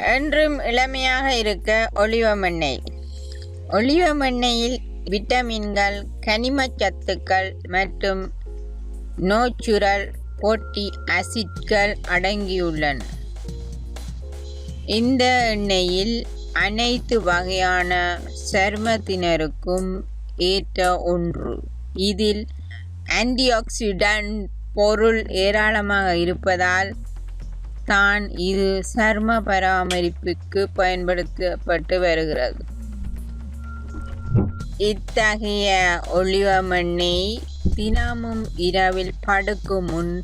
என்றும் இளமையாக இருக்க ஒளிவமெண்ணெய் ஒளிவமெண்ணெயில் விட்டமின்கள் கனிமச் சத்துக்கள் மற்றும் நோச்சுரல் போட்டி அசிட்கள் அடங்கியுள்ளன. இந்த எண்ணெயில் அனைத்து வகையான சருமத்தினருக்கும் ஏற்ற ஒன்று. இதில் ஆன்டிஆக்சிடன்ட் பொருள் ஏராளமாக இருப்பதால் தான் இது சர்ம பராமரிப்புக்கு பயன்படுத்தப்பட்டு வருகிறது. இத்தகைய ஒளிவமெண்ணெய் தினமும் இரவில் படுக்கும் முன்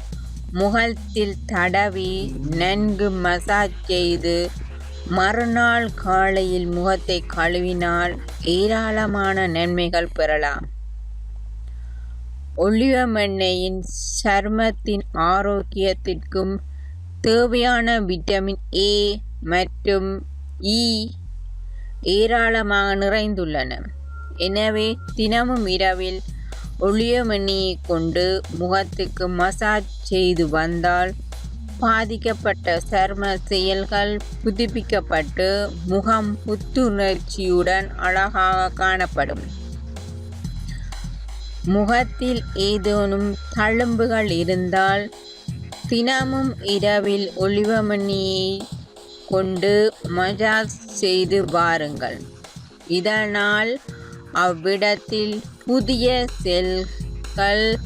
முகத்தில் தடவி நன்கு மசாஜ் செய்து மறுநாள் காலையில் முகத்தை கழுவினால் ஏராளமான நன்மைகள் பெறலாம். ஒளிவமெண்ணெயின் சர்மத்தின் ஆரோக்கியத்திற்கும் தேவையான விட்டமின் ஏ மற்றும் இ ஏராளமாக நிறைந்துள்ளன. எனவே தினமும் இரவில் ஒளியமணியை கொண்டு முகத்துக்கு மசாஜ் செய்து வந்தால் பாதிக்கப்பட்ட சர்ம செயல்கள் புதுப்பிக்கப்பட்டு முகம் புத்துணர்ச்சியுடன் அழகாக காணப்படும். முகத்தில் ஏதேனும் தழும்புகள் இருந்தால் தினமும் இரவில் ஒளிவமணியை கொண்டு மஜாஸ் செய்து வாருங்கள். இதனால் அவ்விடத்தில் புதிய செல்கள்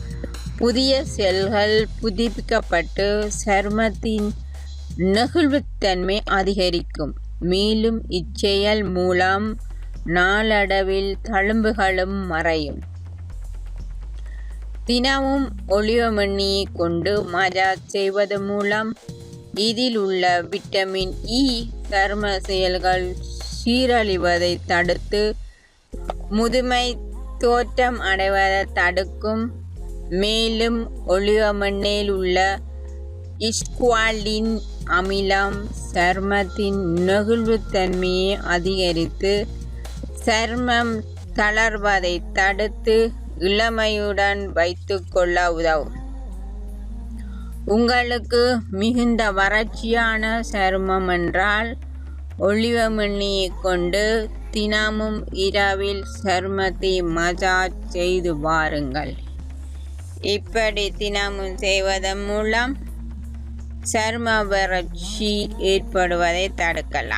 புதிய செல்கள் புதுப்பிக்கப்பட்டு சர்மத்தின் நெகிழ்வுத்தன்மை அதிகரிக்கும். மேலும் இச்செயல் மூலம் நாளடைவில் தழும்புகளும் மறையும். தினமும் ஒளிவமணியை கொண்டு மஜாஜ் செய்வது மூலம் இதில் உள்ள விட்டமின் e இ சர்ம செயல்கள் சீரழிவதை தடுத்து முதுமை தோற்றம் அடைவதை தடுக்கும். மேலும் ஒளிவமண்ணில் உள்ள இஸ்குவாலின் அமிலம் சர்மத்தின் நெகிழ்வுத்தன்மையை அதிகரித்து சர்மம் தளர்வதை தடுத்து இளமையுடன் வைத்துக்கொள்ள உதவும் உங்களுக்கு மிகுந்த வறட்சியான சருமம் என்றால் ஒளிவமணியை கொண்டு தினமும் இரவில் சருமத்தை மசாஜ் செய்து வாருங்கள். இப்படி தினமும் செய்வதன் மூலம் சரும வறட்சி ஏற்படுவதை தடுக்கலாம்.